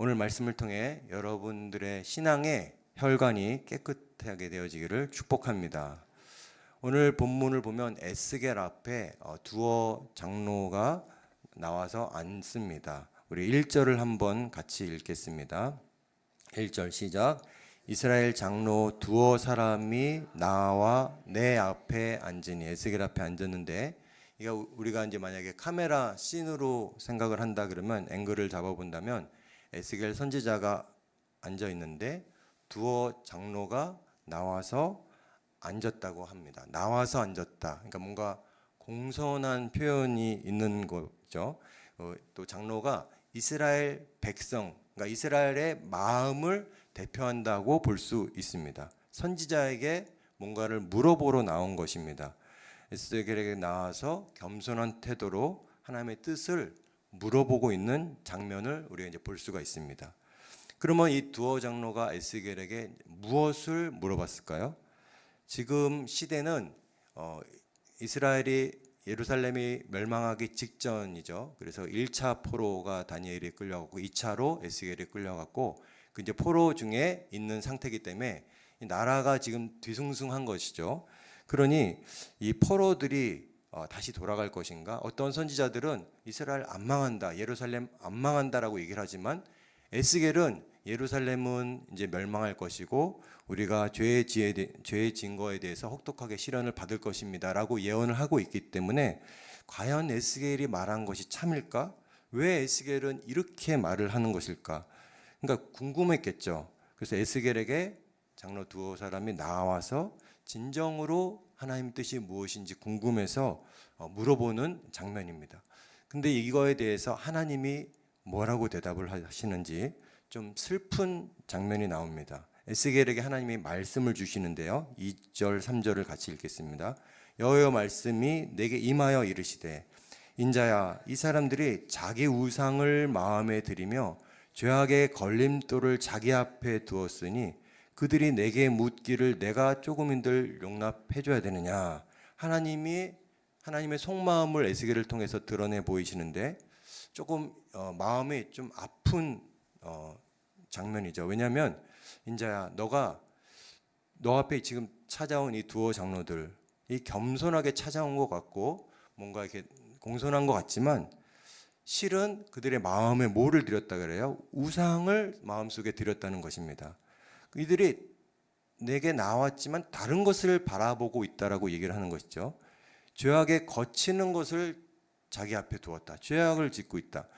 오늘 말씀을 통해 여러분들의 신앙의 혈관이 깨끗하게 되어지기를 축복합니다. 오늘 본문을 보면 에스겔 앞에 어, 두어 장로가 나와서 앉습니다. 우리 1절을 한번 같이 읽겠습니다. 1절 시작. 이스라엘 장로 두어 사람이 나와 내 앞에 앉으니 에스겔 앞에 앉았는데 이거 우리가 이제 만약에 카메라 씬으로 생각을 한다 그러면 앵글을 잡아 본다면 에스겔 선지자가 앉아 있는데 두어 장로가 나와서 앉았다고 합니다. 나와서 앉았다. 그러니까 뭔가 공손한 표현이 있는 거죠. 어, 또 장로가 이스라엘 백성, 그러니까 이스라엘의 마음을 대표한다고 볼 수 있습니다. 선지자에게 뭔가를 물어보러 나온 것입니다. 에스겔에게 나와서 겸손한 태도로 하나님의 뜻을 물어보고 있는 장면을 우리가 이제 볼 수가 있습니다. 그러면 이 두어 장로가 에스겔에게 무엇을 물어봤을까요? 지금 시대는 어, 이스라엘이 예루살렘이 멸망하기 직전이죠. 그래서 1차 포로가 다니엘이 끌려갔고 2차로 에스겔이 끌려갔고 그 이제 포로 중에 있는 상태이기 때문에 이 나라가 지금 뒤숭숭한 것이죠. 그러니 이 포로들이 어, 다시 돌아갈 것인가? 어떤 선지자들은 이스라엘 안 망한다, 예루살렘 안 망한다라고 얘기를 하지만 에스겔은 예루살렘은 이제 멸망할 것이고 우리가 죄의 지에 대, 죄의 증거에 대해서 혹독하게 시련을 받을 것입니다라고 예언을 하고 있기 때문에 과연 에스겔이 말한 것이 참일까? 왜 에스겔은 이렇게 말을 하는 것일까? 그러니까 궁금했겠죠. 그래서 에스겔에게 장로 두어 사람이 나와서 진정으로 하나님 뜻이 무엇인지 궁금해서 어, 물어보는 장면입니다. 근데 이거에 대해서 하나님이 뭐라고 대답을 하시는지 좀 슬픈 장면이 나옵니다. 에스겔에게 하나님이 말씀을 주시는데요. 2절, 3절을 같이 읽겠습니다. 여호와 말씀이 내게 임하여 이르시되 인자야 이 사람들이 자기 우상을 마음에 들이며 죄악의 걸림돌을 자기 앞에 두었으니 그들이 내게 묻기를 내가 조금인들 용납해 줘야 되느냐 하나님이 하나님의 속마음을 에스겔을 통해서 드러내 보이시는데 조금 어, 마음이 좀 아픈 어, 장면이죠. 왜냐하면 인자야 너가 너 앞에 지금 찾아온 이 두어 장로들 이 겸손하게 찾아온 것 같고 뭔가 이렇게 공손한 것 같지만 실은 그들의 마음에 뭐를 드렸다 그래요? 우상을 마음속에 드렸다는 것입니다. 이들이 내게 나왔지만 다른 것을 바라보고 있다라고 얘기를 하는 것이죠. 죄악에 거치는 것을 자기 앞에 두었다. 죄악을 짓고 있다.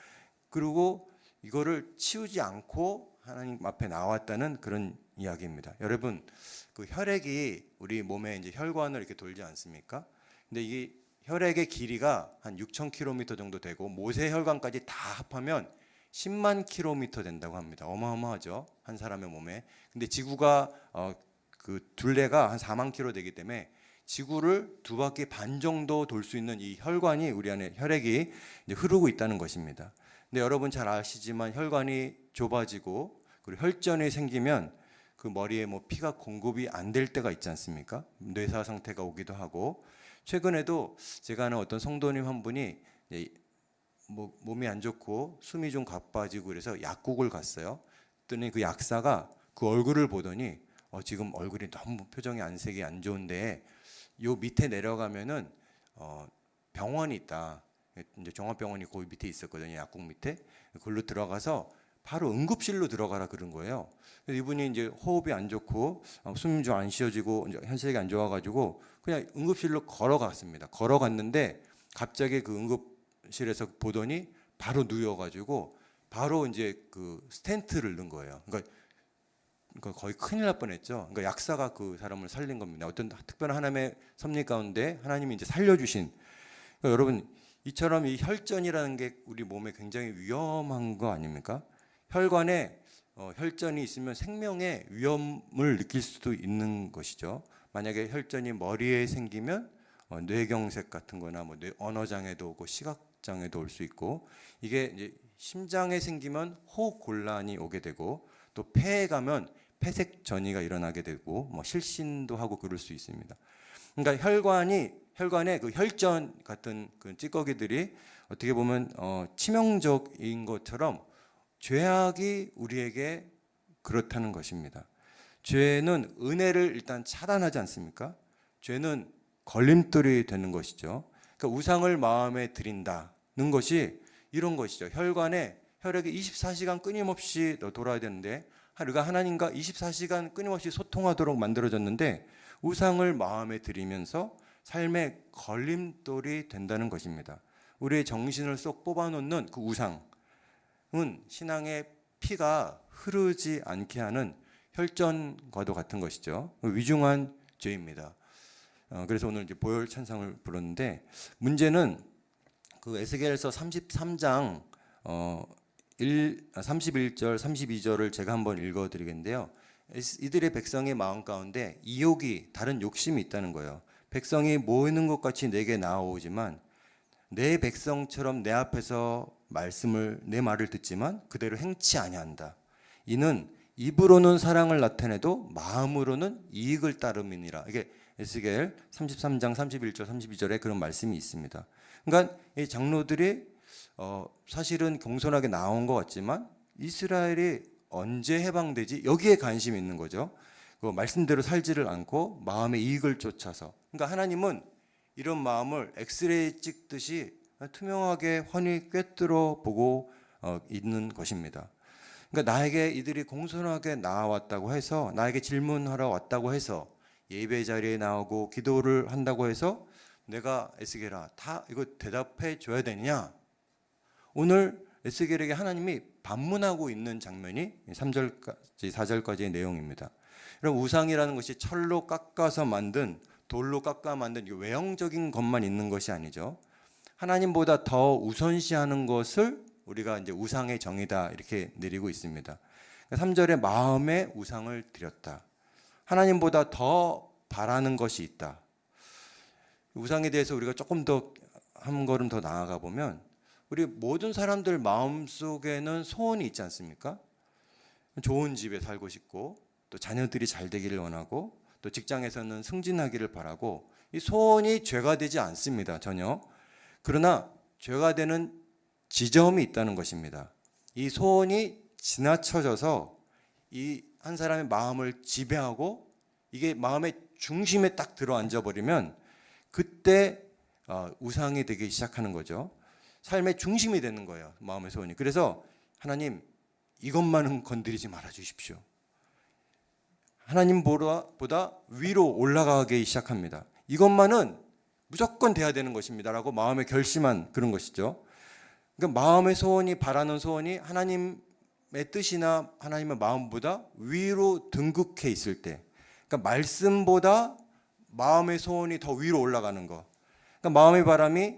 그리고 이거를 치우지 않고 하나님 앞에 나왔다는 그런 이야기입니다. 여러분, 그 혈액이 우리 몸에 이제 혈관을 이렇게 돌지 않습니까? 근데 이게 혈액의 길이가 한 6,000km 정도 되고 모세 혈관까지 다 합하면 10만 킬로미터 된다고 합니다. 어마어마하죠. 한 사람의 몸에. 근데 지구가 어, 그 둘레가 한 4만 킬로 되기 때문에 지구를 두 바퀴 반 정도 돌 수 있는 이 혈관이 우리 안에 혈액이 흐르고 있다는 것입니다. 근데 여러분 잘 아시지만 혈관이 좁아지고 그리고 혈전이 생기면 그 머리에 뭐 피가 공급이 안 될 때가 있지 않습니까? 뇌사 상태가 오기도 하고 최근에도 제가 아는 어떤 성도님 한 분이 뭐 몸이 안 좋고 숨이 좀 가빠지고 그래서 약국을 갔어요. 그랬더니 그 약사가 그 얼굴을 보더니 어, 지금 얼굴이 너무 표정이 안색이 안 좋은데 요 밑에 내려가면은 어, 병원이 있다. 이제 종합병원이 거기 밑에 있었거든요. 약국 밑에. 그걸로 들어가서 바로 응급실로 들어가라 그런 거예요. 이분이 이제 호흡이 안 좋고 어, 숨이 좀 안 쉬어지고 현색이 안 좋아가지고 그냥 응급실로 걸어갔습니다. 걸어갔는데 갑자기 그 응급 실에서 보더니 바로 누워가지고 바로 이제 그 스텐트를 넣은 거예요. 그러니까 그러니까 거의 큰일 날 뻔했죠. 그러니까 약사가 그 사람을 살린 겁니다. 어떤 특별한 하나님의 섭리 가운데 하나님이 이제 살려주신. 그러니까 여러분 이처럼 이 혈전이라는 게 우리 몸에 굉장히 위험한 거 아닙니까? 혈관에 어, 혈전이 있으면 생명의 위험을 느낄 수도 있는 것이죠. 만약에 혈전이 머리에 생기면 어, 뇌경색 같은 거나 뭐 뇌, 언어 장애도 오고 시각 장애도 올 수 있고 이게 이제 심장에 생기면 호흡 곤란이 오게 되고 또 폐에 가면 폐색 전이가 일어나게 되고 뭐 실신도 하고 그럴 수 있습니다. 그러니까 혈관이 혈관에 그 혈전 같은 그 찌꺼기들이 어떻게 보면 어, 치명적인 것처럼 죄악이 우리에게 그렇다는 것입니다. 죄는 은혜를 일단 차단하지 않습니까? 죄는 걸림돌이 되는 것이죠. 그러니까 우상을 마음에 들인다는 것이 이런 것이죠. 혈관에 혈액이 24시간 끊임없이 돌아야 되는데 우리가 하나님과 24시간 끊임없이 소통하도록 만들어졌는데 우상을 마음에 들이면서 삶의 걸림돌이 된다는 것입니다. 우리의 정신을 쏙 뽑아놓는 그 우상은 신앙의 피가 흐르지 않게 하는 혈전과도 같은 것이죠. 위중한 죄입니다. 어, 그래서 오늘 이제 보혈 찬상을 불렀는데 문제는 그 에스겔서 33장 어, 1, 31절, 32절을 제가 한번 읽어 드리겠는데요. 이들의 백성의 마음 가운데 이욕이 다른 욕심이 있다는 거예요. 백성이 모이는 것 같이 내게 나오지만 내 백성처럼 내 앞에서 말씀을 내 말을 듣지만 그대로 행치 아니한다. 이는 입으로는 사랑을 나타내도 마음으로는 이익을 따름이니라. 이게 에스겔 33장 31절 32절에 그런 말씀이 있습니다. 그러니까 이 장로들이 어, 사실은 겸손하게 나온 것 같지만 이스라엘이 언제 해방되지 여기에 관심이 있는 거죠. 그 말씀대로 살지를 않고 마음의 이익을 쫓아서. 그러니까 하나님은 이런 마음을 엑스레이 찍듯이 투명하게 훤히 꿰뚫어 보고 어, 있는 것입니다. 그러니까 나에게 이들이 공손하게 나왔다고 해서 나에게 질문하러 왔다고 해서 예배 자리에 나오고 기도를 한다고 해서 내가 에스겔아 다 이거 대답해 줘야 되느냐? 오늘 에스겔에게 하나님이 반문하고 있는 장면이 3절까지 4절까지의 내용입니다. 그럼 우상이라는 것이 철로 깎아서 만든 돌로 깎아 만든 외형적인 것만 있는 것이 아니죠. 하나님보다 더 우선시하는 것을 우리가 이제 우상의 정이다 이렇게 내리고 있습니다. 3절에 마음의 우상을 드렸다. 하나님보다 더 바라는 것이 있다. 우상에 대해서 우리가 조금 더 한 걸음 더 나아가 보면 우리 모든 사람들 마음 속에는 소원이 있지 않습니까? 좋은 집에 살고 싶고 또 자녀들이 잘 되기를 원하고 또 직장에서는 승진하기를 바라고 이 소원이 죄가 되지 않습니다 전혀. 그러나 죄가 되는 지점이 있다는 것입니다. 이 소원이 지나쳐져서 이 한 사람의 마음을 지배하고 이게 마음의 중심에 딱 들어앉아 버리면 그때 어, 우상이 되기 시작하는 거죠. 삶의 중심이 되는 거예요. 마음의 소원이. 그래서 하나님 이것만은 건드리지 말아 주십시오. 하나님보다 위로 올라가기 시작합니다. 이것만은 무조건 돼야 되는 것입니다라고 마음에 결심한 그런 것이죠. 그러니까 마음의 소원이 바라는 소원이 하나님의 뜻이나 하나님의 마음보다 위로 등극해 있을 때, 그러니까 말씀보다 마음의 소원이 더 위로 올라가는 거. 그러니까 마음의 바람이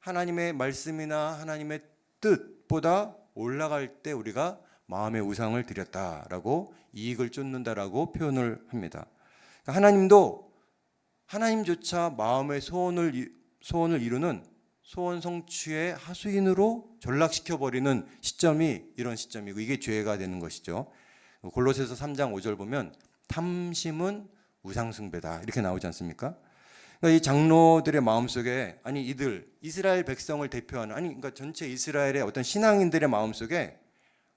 하나님의 말씀이나 하나님의 뜻보다 올라갈 때 우리가 마음의 우상을 드렸다라고 이익을 쫓는다라고 표현을 합니다. 그러니까 하나님도 하나님조차 마음의 소원을 소원을 이루는 소원 성취의 하수인으로 전락시켜 버리는 시점이 이런 시점이고 이게 죄가 되는 것이죠. 골로새서 3장 5절 보면 탐심은 우상 숭배다 이렇게 나오지 않습니까? 그러니까 이 장로들의 마음속에 아니 이들 이스라엘 백성을 대표하는 아니 그러니까 전체 이스라엘의 어떤 신앙인들의 마음속에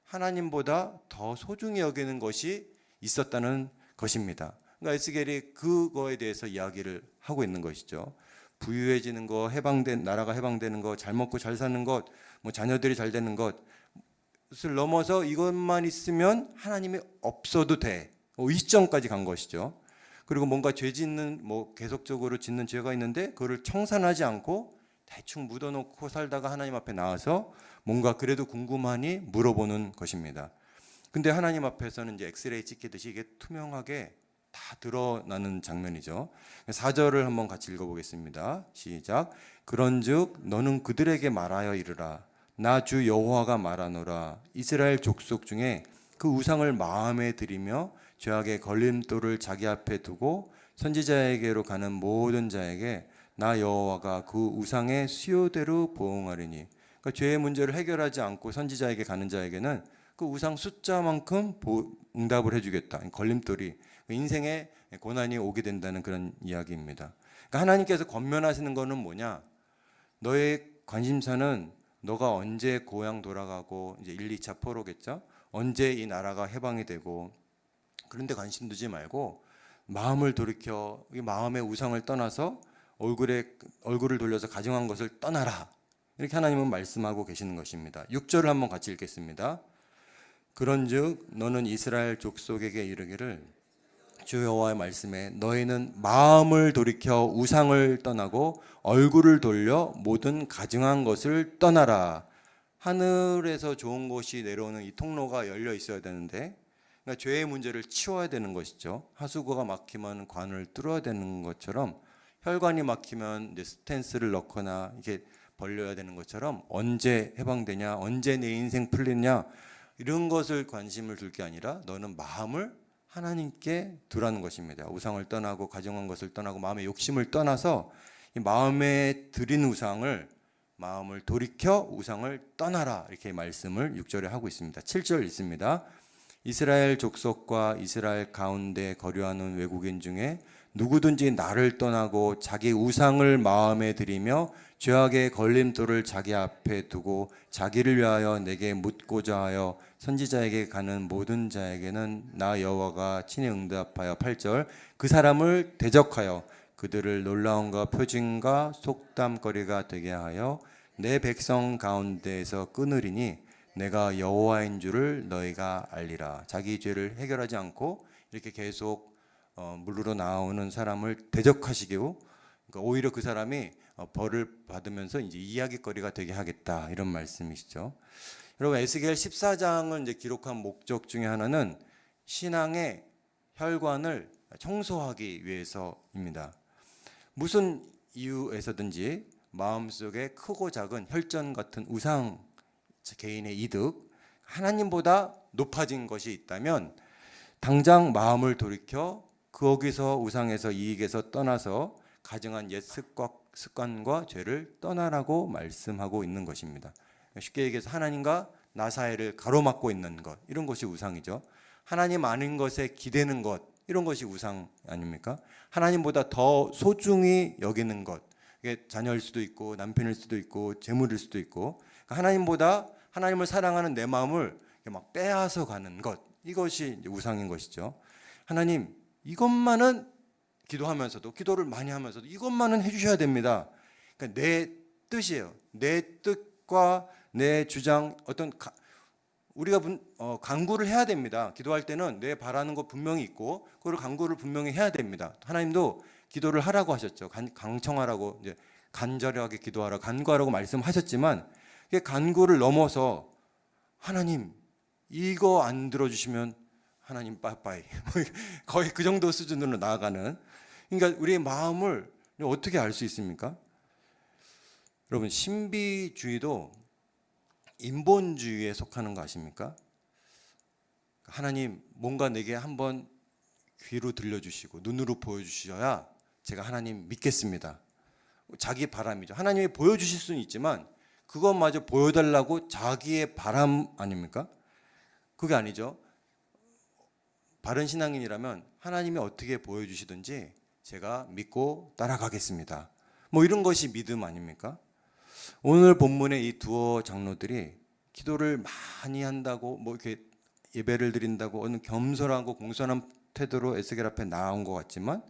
하나님보다 더 소중히 여기는 것이 있었다는 것입니다. 그러니까 에스겔이 그거에 대해서 이야기를 하고 있는 것이죠. 부유해지는 거, 해방된 나라가 해방되는 거, 잘 먹고 잘 사는 것, 뭐 자녀들이 잘 되는 것을 넘어서 이것만 있으면 하나님이 없어도 돼. 뭐 이점까지 간 것이죠. 그리고 뭔가 죄 짓는 뭐 계속적으로 짓는 죄가 있는데 그거를 청산하지 않고 대충 묻어놓고 살다가 하나님 앞에 나와서 뭔가 그래도 궁금하니 물어보는 것입니다. 근데 하나님 앞에서는 이제 엑스레이 찍히듯이 이게 투명하게 다 드러나는 장면이죠. 4절을 한번 같이 읽어보겠습니다. 시작. 그런즉 너는 그들에게 말하여 이르라. 나 주 여호와가 말하노라. 이스라엘 족속 중에 그 우상을 마음에 들이며 죄악의 걸림돌을 자기 앞에 두고 선지자에게로 가는 모든 자에게 나 여호와가 그 우상의 수요대로 보응하리니 그러니까 죄의 문제를 해결하지 않고 선지자에게 가는 자에게는 그 우상 숫자만큼 응답을 해주겠다. 걸림돌이 인생에 고난이 오게 된다는 그런 이야기입니다. 그러니까 하나님께서 권면하시는 것은 뭐냐? 너의 관심사는 너가 언제 고향 돌아가고 이제 1, 2차 포로겠죠. 언제 이 나라가 해방이 되고 그런데 관심 두지 말고 마음을 돌이켜 이 마음의 우상을 떠나서 얼굴에 얼굴을 돌려서 가정한 것을 떠나라. 이렇게 하나님은 말씀하고 계시는 것입니다. 6절을 한번 같이 읽겠습니다. 그런즉 너는 이스라엘 족속에게 이르기를 주 여호와의 말씀에 너희는 마음을 돌이켜 우상을 떠나고 얼굴을 돌려 모든 가증한 것을 떠나라. 하늘에서 좋은 것이 내려오는 이 통로가 열려 있어야 되는데 그러니까 죄의 문제를 치워야 되는 것이죠. 하수구가 막히면 관을 뚫어야 되는 것처럼 혈관이 막히면 이제 스탠스를 넣거나 이게 벌려야 되는 것처럼 언제 해방되냐, 언제 내 인생 풀리냐 이런 것을 관심을 둘 게 아니라 너는 마음을 하나님께 두라는 것입니다. 우상을 떠나고 가정한 것을 떠나고 마음의 욕심을 떠나서 이 마음에 드린 우상을 마음을 돌이켜 우상을 떠나라 이렇게 말씀을 6절에 하고 있습니다. 7절 있습니다. 이스라엘 족속과 이스라엘 가운데 거류하는 외국인 중에 누구든지 나를 떠나고 자기 우상을 마음에 들이며 죄악의 걸림돌을 자기 앞에 두고 자기를 위하여 내게 묻고자 하여 선지자에게 가는 모든 자에게는 나 여호와가 친히 응답하여 8절 그 사람을 대적하여 그들을 놀라움과 표징과 속담거리가 되게 하여 내 백성 가운데에서 끊으리니 내가 여호와인 줄을 너희가 알리라. 자기 죄를 해결하지 않고 이렇게 계속 어, 물으로 나오는 사람을 대적하시고 그러니까 오히려 그 사람이 어, 벌을 받으면서 이제 이야기거리가 되게 하겠다 이런 말씀이시죠. 여러분 에스겔 14장을 이제 기록한 목적 중에 하나는 신앙의 혈관을 청소하기 위해서입니다. 무슨 이유에서든지 마음속에 크고 작은 혈전 같은 우상 개인의 이득 하나님보다 높아진 것이 있다면 당장 마음을 돌이켜 거기서 우상에서 이익에서 떠나서 가정한 옛 습관, 습관과 죄를 떠나라고 말씀하고 있는 것입니다. 쉽게 얘기해서 하나님과 나 사이를 가로막고 있는 것 이런 것이 우상이죠. 하나님 아는 것에 기대는 것 이런 것이 우상 아닙니까? 하나님보다 더 소중히 여기는 것 이게 자녀일 수도 있고 남편일 수도 있고 재물일 수도 있고 그러니까 하나님보다 하나님을 사랑하는 내 마음을 막 빼앗아 가는 것 이것이 우상인 것이죠. 하나님 이것만은 기도하면서도 기도를 많이 하면서도 이것만은 해주셔야 됩니다. 그러니까 내 뜻이에요. 내 뜻과 내 주장 어떤 가, 우리가 분, 어, 강구를 해야 됩니다. 기도할 때는 내 바라는 거 분명히 있고 그걸 강구를 분명히 해야 됩니다. 하나님도 기도를 하라고 하셨죠. 간, 강청하라고 이제 간절하게 기도하라 간구하라고 말씀하셨지만 이게 간구를 넘어서 하나님 이거 안 들어주시면 하나님 빠빠이 거의 그 정도 수준으로 나아가는 그러니까 우리의 마음을 어떻게 알 수 있습니까? 여러분 신비주의도 인본주의에 속하는 거 아십니까? 하나님 뭔가 내게 한번 귀로 들려주시고 눈으로 보여주셔야 제가 하나님 믿겠습니다. 자기 바람이죠. 하나님이 보여주실 수는 있지만 그것마저 보여달라고 자기의 바람 아닙니까? 그게 아니죠. 바른 신앙인이라면 하나님이 어떻게 보여주시든지 제가 믿고 따라가겠습니다. 뭐 이런 것이 믿음 아닙니까? 오늘 본문의 이 두어 장로들이 기도를 많이 한다고 뭐 이렇게 예배를 드린다고 어느 겸손하고 공손한 태도로 에스겔 앞에 나온 것 같지만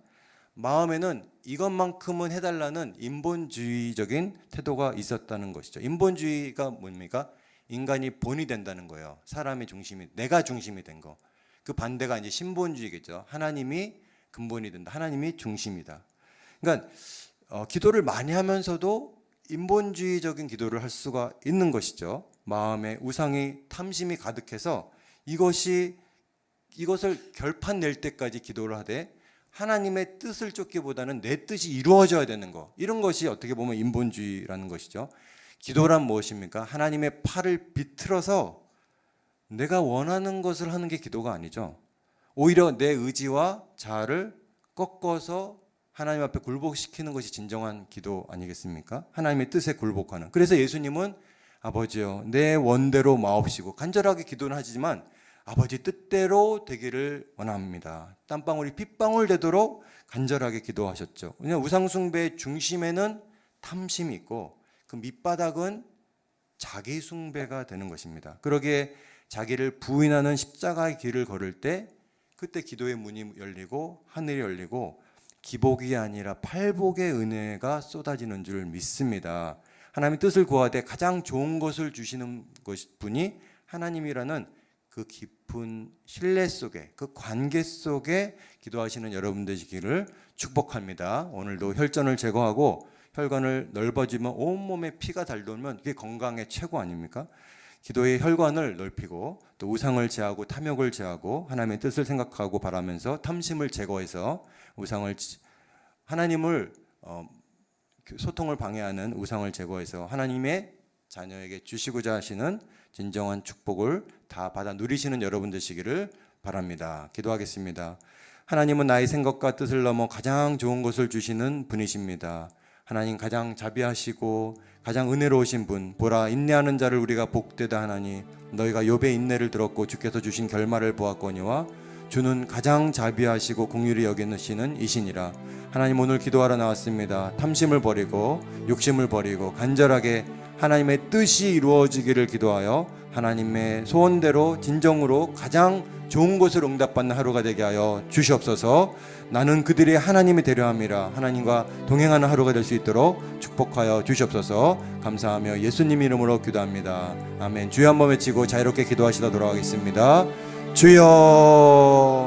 마음에는 이것만큼은 해달라는 인본주의적인 태도가 있었다는 것이죠. 인본주의가 뭡니까? 인간이 본이 된다는 거예요. 사람이 중심이, 내가 중심이 된 거. 그 반대가 이제 신본주의겠죠. 하나님이 근본이 된다. 하나님이 중심이다. 그러니까 어, 기도를 많이 하면서도 인본주의적인 기도를 할 수가 있는 것이죠. 마음에 우상이 탐심이 가득해서 이것이 이것을 결판 낼 때까지 기도를 하되 하나님의 뜻을 쫓기보다는 내 뜻이 이루어져야 되는 거. 이런 것이 어떻게 보면 인본주의라는 것이죠. 기도란 무엇입니까? 하나님의 팔을 비틀어서 내가 원하는 것을 하는 게 기도가 아니죠. 오히려 내 의지와 자아를 꺾어서 하나님 앞에 굴복시키는 것이 진정한 기도 아니겠습니까? 하나님의 뜻에 굴복하는. 그래서 예수님은 아버지요, 내 원대로 마옵시고 간절하게 기도는 하지만 아버지 뜻대로 되기를 원합니다. 땀방울이 핏방울 되도록 간절하게 기도하셨죠. 왜냐 우상숭배의 중심에는 탐심이 있고 그 밑바닥은 자기 숭배가 되는 것입니다. 그러기에 자기를 부인하는 십자가의 길을 걸을 때 그때 기도의 문이 열리고 하늘이 열리고 기복이 아니라 팔복의 은혜가 쏟아지는 줄 믿습니다. 하나님의 뜻을 구하되 가장 좋은 것을 주시는 것 분이 하나님이라는 그 깊은 신뢰 속에 그 관계 속에 기도하시는 여러분 되시기를 축복합니다. 오늘도 혈전을 제거하고 혈관을 넓어지면 온몸에 피가 잘 돌면 그게 건강의 최고 아닙니까? 기도의 혈관을 넓히고 또 우상을 제하고 탐욕을 제하고 하나님의 뜻을 생각하고 바라면서 탐심을 제거해서 우상을 지- 하나님을 어, 그 소통을 방해하는 우상을 제거해서 하나님의 자녀에게 주시고자 하시는 진정한 축복을 다 받아 누리시는 여러분 되시기를 바랍니다. 기도하겠습니다. 하나님은 나의 생각과 뜻을 넘어 가장 좋은 것을 주시는 분이십니다. 하나님 가장 자비하시고 가장 은혜로우신 분 보라 인내하는 자를 우리가 복되다 하나니 너희가 욥의 인내를 들었고 주께서 주신 결말을 보았거니와 주는 가장 자비하시고 공유리 여기시는 이신이라. 하나님 오늘 기도하러 나왔습니다. 탐심을 버리고 욕심을 버리고 간절하게 하나님의 뜻이 이루어지기를 기도하여 하나님의 소원대로 진정으로 가장 좋은 것을 응답받는 하루가 되게 하여 주시옵소서. 나는 그들이 하나님이 되려 함이라 하나님과 동행하는 하루가 될 수 있도록 축복하여 주시옵소서. 감사하며 예수님 이름으로 기도합니다. 아멘. 주여 한번 외치고 자유롭게 기도하시다 돌아가겠습니다. 주여